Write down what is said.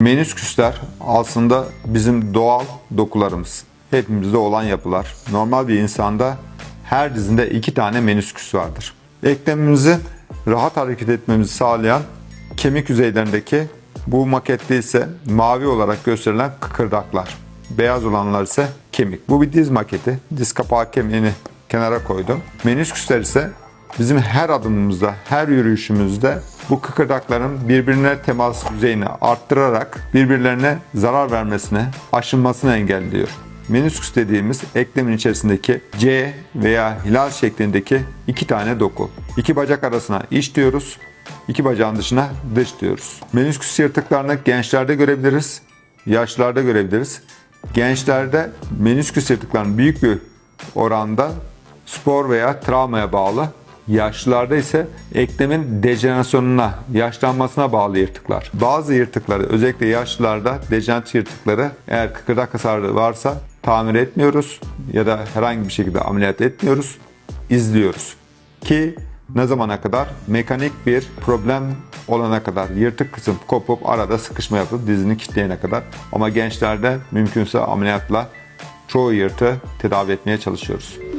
Menüsküsler aslında bizim doğal dokularımız. Hepimizde olan yapılar. Normal bir insanda her dizinde iki tane menüsküs vardır. Eklemimizi rahat hareket etmemizi sağlayan kemik yüzeylerindeki bu makette ise mavi olarak gösterilen kıkırdaklar. Beyaz olanlar ise kemik. Bu bir diz maketi. Diz kapağı kemiğini kenara koydum. Menüsküsler ise bizim her adımımızda, her yürüyüşümüzde bu kıkırdakların birbirine temas yüzeyini arttırarak birbirlerine zarar vermesine, aşınmasını engelliyor. Menisküs dediğimiz eklemin içerisindeki C veya hilal şeklindeki iki tane doku. İki bacak arasına iç diyoruz, iki bacağın dışına dış diyoruz. Menisküs yırtıklarını gençlerde görebiliriz, yaşlarda görebiliriz. Gençlerde menisküs yırtıklarının büyük bir oranda spor veya travmaya bağlı. Yaşlılarda ise eklemin dejenerasyonuna, yaşlanmasına bağlı yırtıklar. Bazı yırtıkları özellikle yaşlılarda dejeneratif yırtıkları eğer kıkırdak hasarı varsa tamir etmiyoruz ya da herhangi bir şekilde ameliyat etmiyoruz, izliyoruz. Ki ne zamana kadar? Mekanik bir problem olana kadar yırtık kısım kopup arada sıkışma yapıp dizini kitleyene kadar. Ama gençlerde mümkünse ameliyatla çoğu yırtığı tedavi etmeye çalışıyoruz.